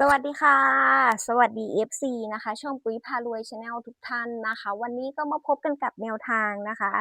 สวัสดีค่ะ สวัสดี FC นะคะ ช่องปุ๋ยพารวยชาแนลทุกท่านนะคะ วันนี้ก็มาพบกันกับแนวทางนะคะ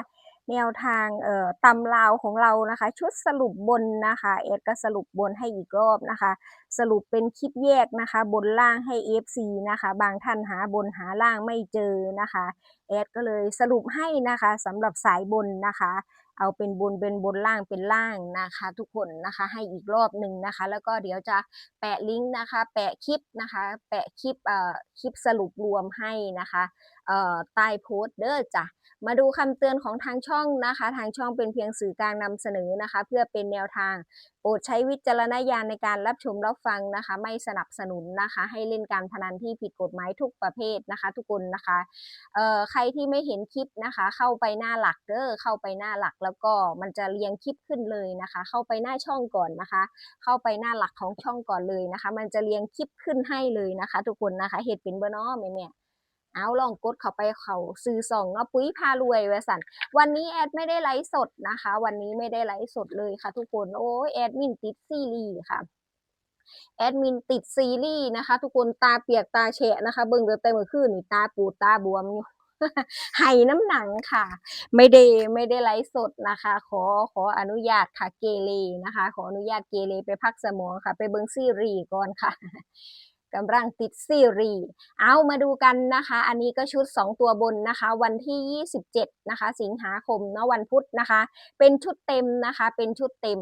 แนวทางเอ่อตำราวของเรานะคะ ชุดสรุปบนนะคะเอ็ดก็สรุปบนให้อีกรอบนะคะ สรุปเป็นคลิปแยกนะคะ บนล่างให้ FC นะคะ บางท่านหาบนหาล่างไม่เจอนะคะเอ็ดก็เลยสรุปให้นะคะสำหรับสายบนนะคะ เอาเป็นบนเป็นบนล่างเป็นล่างนะคะ ทุกคนนะคะให้อีกรอบหนึ่งนะคะ แล้วก็เดี๋ยวจะแปะลิงก์นะคะ แปะคลิปนะคะ แปะคลิปเอ่อคลิปสรุปรวมให้นะคะเอ่อใต้โพสต์เด้อจ้ะ มาดูคำเตือนของทางช่องนะคะ ทางช่องเป็นเพียงสื่อกลางนำเสนอนะคะ เพื่อเป็นแนวทาง โปรดใช้วิจารณญาณในการรับชมรับฟังนะคะ ไม่สนับสนุนนะคะ ให้เล่นการพนันที่ผิดกฎหมายทุกประเภทนะคะ ทุกคนนะคะเอ่อใครที่ไม่เห็นคลิปนะคะ เข้าไปหน้าหลักเด้อเข้าไปหน้าหลักแล้วก็มันจะเรียงคลิปขึ้นเลยนะคะ เข้าไปหน้าช่องก่อนนะคะ เข้าไปหน้าหลักของช่องก่อนเลยนะคะ มันจะเรียงคลิปขึ้นให้เลยนะคะ ทุกคนนะคะเหตุเป็นบ่เนาะแม่แม่ เอาลองกดเข้าไปเขาซื้อส่องเนาะปุ๋ยพารวยไว้สันวันนี้แอดไม่ได้ไลฟ์สดนะคะ วันนี้ไม่ได้ไลฟ์สดเลยค่ะ ทุกคนโอ้แอดมินติดซีรีส์ค่ะแอดมินติดซีรีส์นะคะ ทุกคนตาเปียกตาแฉะนะคะ เบิ่งเดือเต็มอคืนนี่ตาปูตาบวมอยู่ไห้น้ำหนังค่ะ ไม่ได้ไม่ได้ไลฟ์สดนะคะ ขอขออนุญาตค่ะเกเรนะคะ ขออนุญาตเกเรไปพักสมองค่ะ ไปเบิ่งซีรีส์ก่อนค่ะ กำลังติดซีรีส์เอามาดูกันนะคะ อันนี้ก็ชุด 2 ตัวบนนะคะ วันที่ 27 นะคะ สิงหาคมเนาะวันพุธนะคะ เป็นชุดเต็มนะคะ เป็นชุดเต็ม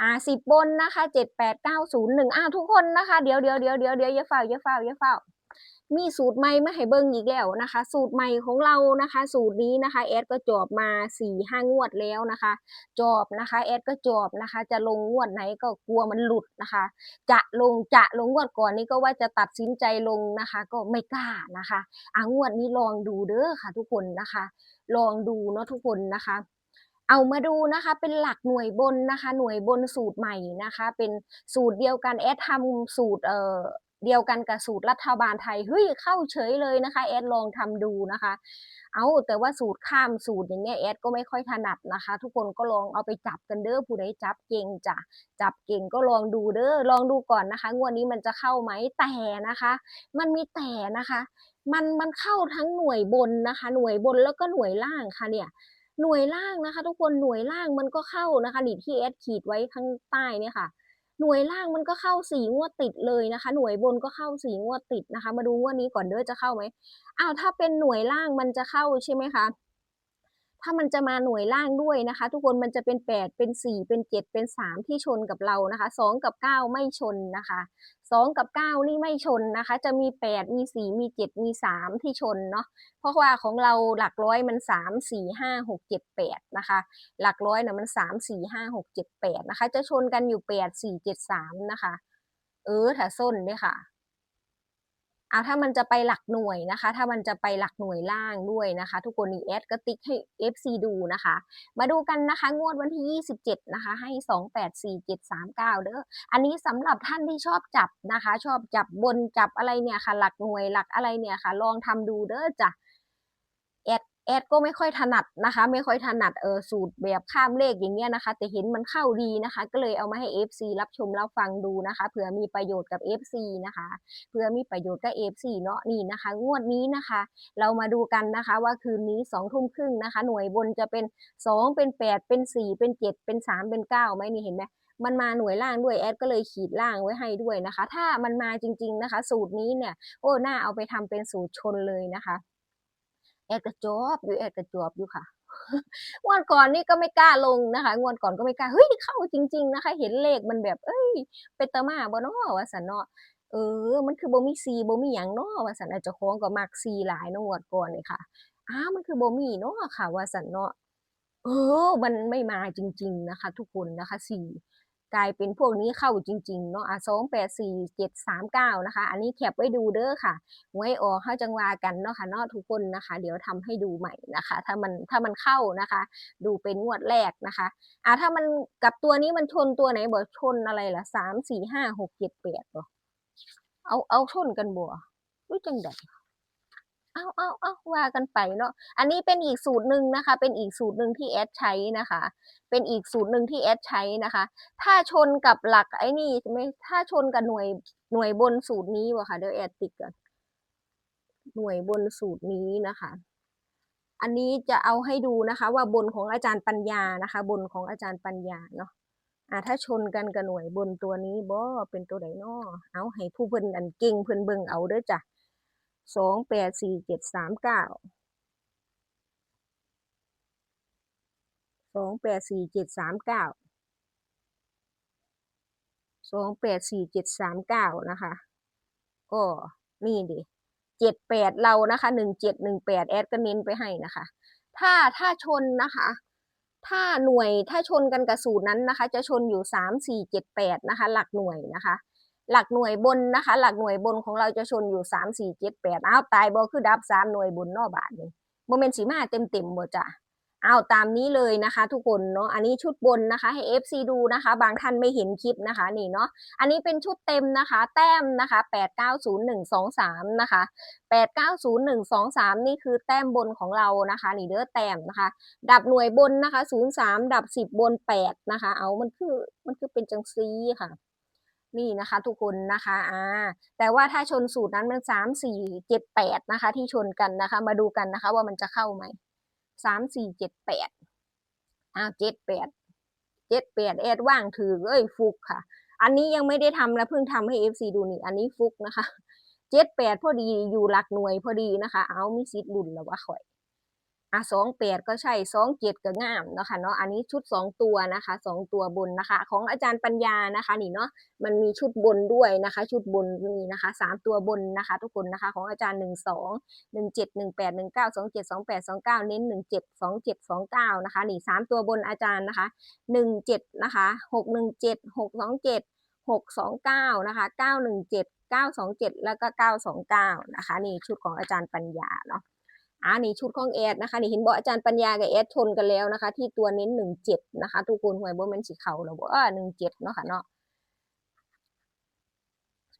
อ่าสิบบนนะคะ7 8 9 0 1อ่าทุกคนนะคะ เดี๋ยวเดี๋ยวเดี๋ยวเดี๋ยวเดี๋ยวอย่าเฝ้าอย่าเฝ้าอย่าเฝ้า มีสูตรใหม่มาให้เบิ่งอีกแล้วนะคะ สูตรใหม่ของเรานะคะ สูตรนี้นะคะแอดก็จอบมา4ี่ห้างวดแล้วนะคะ จอบนะคะแอดก็จอบนะคะ จะลงงวดไหนก็กลัวมันหลุดนะคะ จะลงจะลงงวดก่อนนี้ก็ว่าจะตัดสินใจลงนะคะ ก็ไม่กล้านะคะอ่างวดนี้ลองดูเด้อค่ะ ทุกคนนะคะ ลองดูเนาะทุกคนนะคะเอามาดูนะคะเป็นหลักหน่วยบนนะคะ หน่วยบนสูตรใหม่นะคะ เป็นสูตรเดียวกันแอดทำสูตรเอ่อ เดียวกันกับสูตรรัฐบาลไทยเฮ้ยเข้าเฉยเลยนะคะ แอดลองทำดูนะคะ เอาแต่ว่าสูตรข้ามสูตรอย่างเงี้ยแอดก็ไม่ค่อยถนัดนะคะ ทุกคนก็ลองเอาไปจับกันเด้อผู้ใดจับเก่งจ้ะจับเก่งก็ลองดูเด้อลองดูก่อนนะคะ งวดนี้มันจะเข้าไหมแต่นะคะ มันมีแต่นะคะมันมันเข้าทั้งหน่วยบนนะคะ หน่วยบนแล้วก็หน่วยล่างค่ะเนี่ยหน่วยล่างนะคะ ทุกคนหน่วยล่างมันก็เข้านะคะนี่ที่เอสขีดไว้ข้างใต้เนี่ยค่ะ หน่วยล่างมันก็เข้าสี่งวดติดเลยนะคะ หน่วยบนก็เข้าสี่งวดติดนะคะ มาดูงวดนี้ก่อนเด้อจะเข้าไหมอ้าวถ้าเป็นหน่วยล่างมันจะเข้าใช่ไหมคะ ถ้ามันจะมาหน่วยล่างด้วยนะคะ ทุกคนมันจะเป็น 8 เป็น 4 เป็น 7 เป็น 3 ที่ชนกับเรานะคะ 2 กับ 9 ไม่ชนนะคะ 2 กับ 9 นี่ไม่ชนนะคะ จะมี 8 มี 4 มี 7 มี 3 ที่ชนเนาะเพราะว่าของเราหลักร้อยมัน 3 4 5 6 7 8 นะคะ หลักร้อยนะมัน 3 4 5 6 7 8 นะคะ จะชนกันอยู่ 8 4 7 3 นะคะ เออถ้าส้นเนี่ยค่ะ เอาถ้ามันจะไปหลักหน่วยนะคะ ถ้ามันจะไปหลักหน่วยล่างด้วยนะคะ ทุกคนนี่แอดก็ติ๊กให้ FC ดูนะคะ มาดูกันนะคะ งวดวันที่ 27 นะคะ ให้ 284739 เด้ออันนี้สำหรับท่านที่ชอบจับนะคะ ชอบจับบนจับอะไรเนี่ยค่ะ หลักหน่วยหลักอะไรเนี่ยค่ะ ลองทำดูเด้อจ้ะ แอดก็ไม่ค่อยถนัดนะคะ ไม่ค่อยถนัดเออสูตรแบบข้ามเลขอย่างเงี้ยนะคะ แต่เห็นมันเข้าดีนะคะ ก็เลยเอามาให้ FC รับชมรับฟังดูนะคะเผื่อมีประโยชน์กับ FC นะคะเผื่อมีประโยชน์กับ FC เนาะนี่นะคะ งวดนี้นะคะ เรามาดูกันนะคะว่าคืนนี้สองทุ่มครึ่งนะคะ หน่วยบนจะเป็นสองเป็นแปดเป็นสี่เป็นเจ็ดเป็นสามเป็นเก้าไหมนี่เห็นไหมมันมาหน่วยล่างด้วยแอดก็เลยขีดล่างไว้ให้ด้วยนะคะ ถ้ามันมาจริง ๆนะคะ สูตรนี้เนี่ยโอ้หน่าเอาไปทำเป็นสูตรชนเลยนะคะ แอดกระจอบอยู่แอดกระจอบอยู่ค่ะงวดก่อนนี่ก็ไม่กล้าลงนะคะงวดก่อนก็ไม่กล้าเฮ้ยเข้าจริง ๆนะคะ เห็นเลขมันแบบ เอ้ยเป็นตามาบ่นาะว่าสันเนาะเออ มันคือบ่มีซีบ่มีหยังเนาะวาสันอาจจะคล้องก็มักซีหลายนงวดก่อนนี่ค่ะ อ้ามันคือบ่มีเนาะค่ะวาสันเนาะเออ มันไม่มาจริง ๆนะคะ ทุกคนนะคะสี่ กลายเป็นพวกนี้เข้าจริงๆเนาะอะสองแปดสี่เจ็ดสามเก้านะคะ อันนี้แคปไว้ดูเด้อค่ะไว้ออกเข้าจังหวากันเนาะค่ะเนาะทุกคนนะคะ เดี๋ยวทำให้ดูใหม่นะคะ ถ้ามันถ้ามันเข้านะคะ ดูเป็นงวดแรกนะคะอะถ้ามันกับตัวนี้มันชนตัวไหนบ่ชนอะไรล่ะสามสี่ห้าหกเจ็ดแปดบ่เอาเอาชนกันบ่รู้จังไดเอาเอาเอาว่ากันไปเนาะอันนี้เป็นอีกสูตรหนึ่งนะคะ เป็นอีกสูตรหนึ่งที่แอดใช้นะคะ เป็นอีกสูตรหนึ่งที่แอดใช้นะคะ ถ้าชนกับหลักไอ้นี่ไม่ถ้าชนกับหน่วยหน่วยบนสูตรนี้วะค่ะเดี๋ยวแอดติดก่อนหน่วยบนสูตรนี้นะคะ อันนี้จะเอาให้ดูนะคะ ว่าบนของอาจารย์ปัญญานะคะ บนของอาจารย์ปัญญาเนาะอ่าถ้าชนกันกับหน่วยบนตัวนี้บ่เป็นตัวใดน้อเอาให้ผู้เพิ่นอันเก่งเพิ่นเบิ่งเอาเด้อจ้ะ สองแปดสี่เจ็ดสามเก้าสองแปดสี่เจ็ดสามเก้าสองแปดสี่เจ็ดสามเก้านะคะ ก็นี่ดิเจ็ดแปดเรานะคะหนึ่งเจ็ดหนึ่งแปดแอดก็เน้นไปให้นะคะ ถ้าถ้าชนนะคะ ถ้าหน่วยถ้าชนกันกับสูตรนั้นนะคะ จะชนอยู่สามสี่เจ็ดแปดนะคะ หลักหน่วยนะคะ หลักหน่วยบนนะคะ หลักหน่วยบนของเราจะชนอยู่สามสี่เจ็ดแปดอ้าวตายบอคือดับสามหน่วยบนนอกบาทนี่โมเมนต์สีมาเต็มเต็มๆบ่จ้ะเอาตามนี้เลยนะคะ ทุกคนเนาะอันนี้ชุดบนนะคะให้ FC ดูนะคะ บางท่านไม่เห็นคลิปนะคะนี่เนาะอันนี้เป็นชุดเต็มนะคะ แต้มนะคะแปดเก้าศูนย์หนึ่งสองสามนะคะแปดเก้าศูนย์หนึ่งสองสามนี่คือแต้มบนของเรานะคะนี่เด้อแต้มนะคะ ดับหน่วยบนนะคะศูนย์สามดับสิบบนแปดนะคะ เอามันคือมันคือเป็นจังซีค่ะ นี่นะคะทุกคนนะคะอ่าแต่ว่าถ้าชนสูตรนั้นมันสามสี่เจ็ดแปดนะคะ ที่ชนกันนะคะ มาดูกันนะคะ ว่ามันจะเข้าไหมสามสี่เจ็ดแปดอ้าวเจ็ดแปดเจ็ดแปดแอดว่างถือเอ้ยฟุกค่ะ อันนี้ยังไม่ได้ทำนะเพิ่งทำให้เอฟซีดูนี่ อันนี้ฟุกนะคะเจ็ดแปดพอดีอยู่หลักหน่วยพอดีนะคะ เอามีสิทธิ์ลุ่นแล้วว่าข่อย อะสองแปดก็ใช่สองเจ็ดก็งามเนาะค่ะเนาะอันนี้ชุดสองตัวนะคะสองตัวบนนะคะ ของอาจารย์ปัญญานะคะนี่เนาะมันมีชุดบนด้วยนะคะ ชุดบนนี่นะคะสามตัวบนนะคะ ทุกคนนะคะของอาจารย์หนึ่งสองหนึ่งเจ็ดหนึ่งแปดหนึ่งเก้าสองเจ็ดสองแปดสองเก้าเน้นหนึ่งเจ็ดสองเจ็ดสองเก้านะคะนี่สามตัวบนอาจารย์นะคะหนึ่งเจ็ดนะคะหกหนึ่งเจ็ดหกสองเจ็ดหกสองเก้านะคะเก้าหนึ่งเจ็ดเก้าสองเจ็ดแล้วก็เก้าสองเก้านะคะนี่ชุดของอาจารย์ปัญญาเนาะ อ่านี่ชุดของแอดนะคะนี่เห็นบอกอาจารย์ปัญญากับแอดชนกันแล้วนะคะ ที่ตัวเน้นหนึ่งเจ็ดนะคะ ทุกคนหวยบ่แม่นสีเขาแล้วบ่หนึ่งเจ็ดเนาะค่ะเนาะ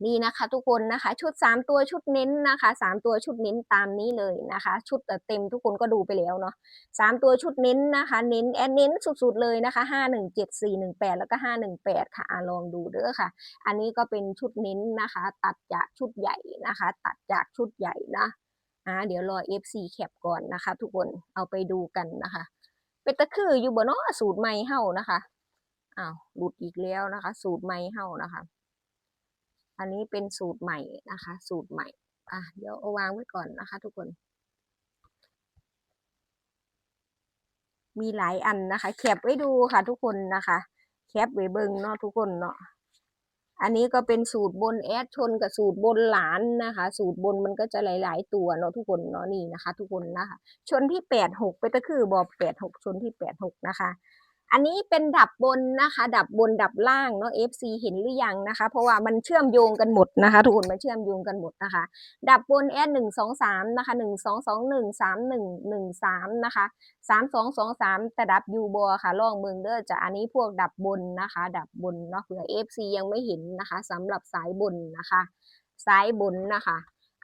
นี่นะคะ ทุกคนนะคะ ชุดสามตัวชุดเน้นนะคะสามตัวชุดเน้นตามนี้เลยนะคะ ชุดเต็มทุกคนก็ดูไปแล้วเนาะสามตัวชุดเน้นนะคะ เน้นแอดเน้นสุดๆเลยนะคะห้าหนึ่งเจ็ดสี่หนึ่งแปดแล้วก็ห้าหนึ่งแปดค่ะลองดูเด้อค่ะ อันนี้ก็เป็นชุดเน้นนะคะ ตัดจากชุดใหญ่นะคะ ตัดจากชุดใหญ่นะ อ่าเดี๋ยวรอ FC แคปก่อนนะคะ ทุกคนเอาไปดูกันนะคะ เป็นตะคืออยู่บนเนาะสูตรใหม่เฮานะคะอ้าวหลุดอีกแล้วนะคะ สูตรใหม่เฮานะคะ อันนี้เป็นสูตรใหม่นะคะ สูตรใหม่อะเดี๋ยวเอาวางไว้ก่อนนะคะ ทุกคน มีหลายอันนะคะแคปไว้ดูค่ะ ทุกคนนะคะ แคปไว้เบิ่งเนาะทุกคนเนาะ อันนี้ก็เป็นสูตรบนแอดชนกับสูตรบนหลานนะคะ สูตรบนมันก็จะหลาย ๆ ตัวเนาะทุกคนเนาะนี่นะคะ ทุกคนนะคะ ชนที่แปดหกไปตะคือบอแปดหกชนที่แปดหกนะคะ อันนี้เป็นดับบนนะคะ ดับบนดับล่างเนาะ FC เห็นหรือยังนะคะ เพราะว่ามันเชื่อมโยงกันหมดนะคะ ทุกคนมันเชื่อมโยงกันหมดนะคะ ดับบนแอดหนึ่งสองสามนะคะหนึ่งสองสองหนึ่งสามหนึ่งหนึ่งสามนะคะสามสองสองสามแต่ดับยูบอค่ะลองเมืองเด้อจะอันนี้พวกดับบนนะคะ ดับบนเนาะเผื่อ FC ยังไม่เห็นนะคะสำหรับสายบนนะคะ สายบนนะคะ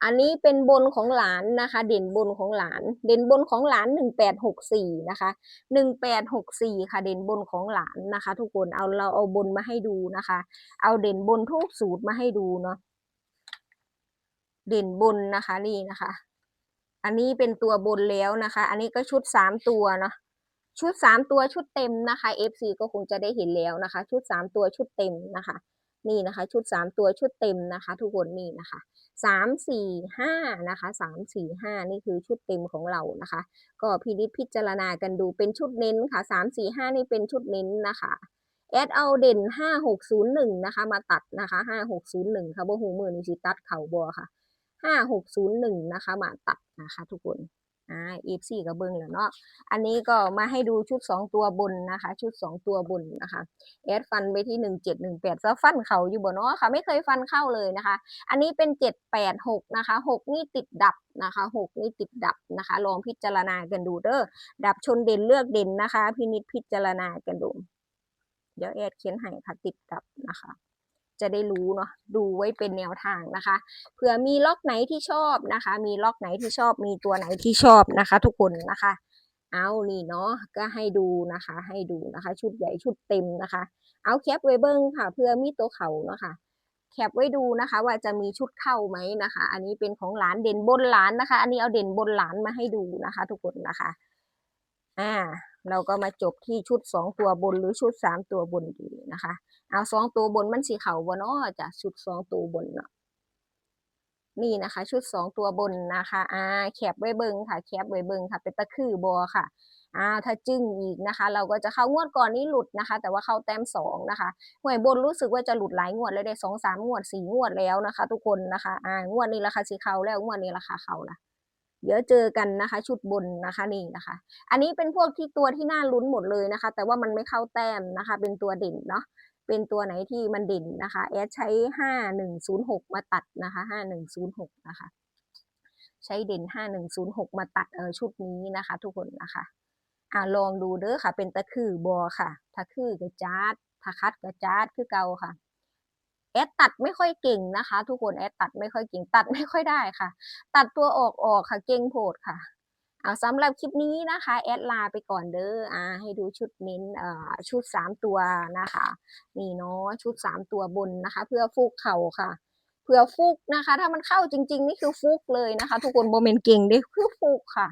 อันนี้เป็นบนของหลานนะคะ เด่นบนของหลาน เด่นบนของหลานหนึ่งแปดหกสี่นะคะหนึ่งแปดหกสี่ค่ะ เด่นบนของหลานนะคะ ทุกคน เอาเราเอาบนมาให้ดูนะคะ เอาเด่นบนทุกสูตรมาให้ดูเนาะ เด่นบนนะคะนี่นะคะ อันนี้เป็นตัวบนแล้วนะคะ อันนี้ก็ชุดสามตัวเนาะ ชุดสามตัวชุดเต็มนะคะ FC ก็คงจะได้เห็นแล้วนะคะ ชุดสามตัวชุดเต็มนะคะ นี่นะคะ ชุดสามตัวชุดเต็มนะคะ ทุกคนนี่นะคะสามสี่ห้านะคะสามสี่ห้านี่คือชุดเต็มของเรานะคะ ก็พินิจพิจารณากันดูเป็นชุดเน้นค่ะสามสี่ห้านี่เป็นชุดเน้นนะคะแอดเอาเด่นห้าหกศูนย์หนึ่งนะคะ มาตัดนะคะห้าหกศูนย์หนึ่งค่ะบ่หูมือนี่สิตัดเข่าบัวค่ะห้าหกศูนย์หนึ่งนะคะ มาตัดนะคะ ทุกคน อ่าเอฟซีกับเบิงแล้วเนาะอันนี้ก็มาให้ดูชุดสองตัวบนนะคะ ชุดสองตัวบนนะคะแอดฟันไปที่หนึ่งเจ็ดหนึ่งแปดแล้วฟันเขาอยู่บ่เนาะค่ะ ไม่เคยฟันเข้าเลยนะคะ อันนี้เป็นเจ็ดแปดหกนะคะหกนี่ติดดับนะคะหกนี่ติดดับนะคะ ลองพิจารณากันดูเด้อดับชนเด่นเลือกเด่นนะคะ พินิจพิจารณากันดู เดี๋ยวแอดเขียนให้ค่ะติดดับนะคะ จะได้รู้เนาะดูไว้เป็นแนวทางนะคะเผื่อมีล็อกไหนที่ชอบนะคะ มีล็อกไหนที่ชอบมีตัวไหนที่ชอบนะคะ ทุกคนนะคะ เอานี่เนาะก็ให้ดูนะคะ ให้ดูนะคะ ชุดใหญ่ชุดเต็มนะคะ เอาแคปไว้เบิ้งค่ะ เพื่อมีตัวเขาเนาะค่ะแคปไว้ดูนะคะ ว่าจะมีชุดเข้าไหมนะคะ อันนี้เป็นของหลานเด่นบนหลานนะคะ อันนี้เอาเด่นบนหลานมาให้ดูนะคะ ทุกคนนะคะ อ่า เราก็มาจบที่ชุดสองตัวบนหรือชุดสามตัวบนดีนะคะ เอาสองตัวบนมันสีเขาวบนอ้อจะชุดสองตัวบนเนาะนี่นะคะ ชุดสองตัวบนนะคะอ่าแคปไว้เบิงค่ะ แคปไว้เบิงค่ะ เป็นตะคือบอค่ะอ่าถ้าจึ้งอีกนะคะ เราก็จะเข้างวดก่อนนี้หลุดนะคะ แต่ว่าเข้าแต้มสองนะคะหวยบนรู้สึกว่าจะหลุดหลายงวดเลยได้สองสามงวดสี่งวดแล้วนะคะ ทุกคนนะคะอ่างวดนี้ราคาสีเขาแล้วงวดนี้ราคาเขาละ เดี๋ยวเจอกันนะคะ ชุดบนนะคะนี่นะคะ อันนี้เป็นพวกที่ตัวที่น่าลุ้นหมดเลยนะคะ แต่ว่ามันไม่เข้าแต้มนะคะ เป็นตัวเด่นเนาะเป็นตัวไหนที่มันเด่นนะคะแอดใช้ห้าหนึ่งศูนย์หกมาตัดนะคะห้าหนึ่งศูนย์หกนะคะ ใช้เด่นห้าหนึ่งศูนย์หกมาตัดเออชุดนี้นะคะ ทุกคนนะคะอ่าลองดูเด้อค่ะ เป็นตะคือบอค่ะ ถ้าคือกระจาดถ้าคัดกระจาดคือเก่าค่ะ แอดตัดไม่ค่อยเก่งนะคะ ทุกคนแอดตัดไม่ค่อยเก่งตัดไม่ค่อยได้ค่ะ ตัดตัวออกออกค่ะเก่งโพดค่ะเอาสำหรับคลิปนี้นะคะแอดลาไปก่อนเด้ออ่าให้ดูชุดเน้นเอ่อชุดสามตัวนะคะนี่เนาะชุดสามตัวบนนะคะ เพื่อฟุกเข่าค่ะเพื่อฟุกนะคะ ถ้ามันเข้าจริง ๆ นี่คือฟุกเลยนะคะ ทุกคนโมเมนเก่งเด้คือฟุกค่ะ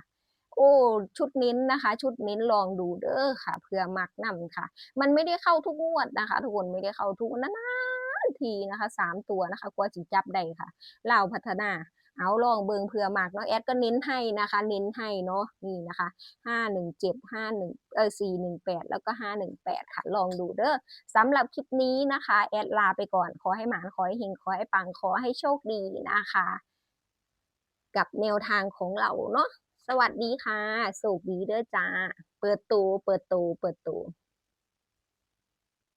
โอ้ชุดเน้นนะคะ ชุดเน้นลองดูเด้อค่ะเพื่อมักนำค่ะ มันไม่ได้เข้าทุกงวดนะคะ ทุกคนไม่ได้เข้าทุกนานทีนะคะสามตัวนะคะกว่าจิจับได้ค่ะเล่าพัฒนาเอาลองเบิงเผื่อมากเนาะแอดก็เน้นให้นะคะ เน้นให้เนาะนี่นะคะห้าหนึ่งเจ็ดห้าหนึ่งเออสี่หนึ่งแปดแล้วก็ห้าหนึ่งแปดค่ะ ลองดูเด้อสำหรับคลิปนี้นะคะ แอดลาไปก่อนขอให้หมานขอให้เฮงขอให้ปังขอให้โชคดีนะคะ กับแนวทางของเราเนาะสวัสดีค่ะสุขดีเด้อจ้า เปิดตูเปิดตูเปิดตู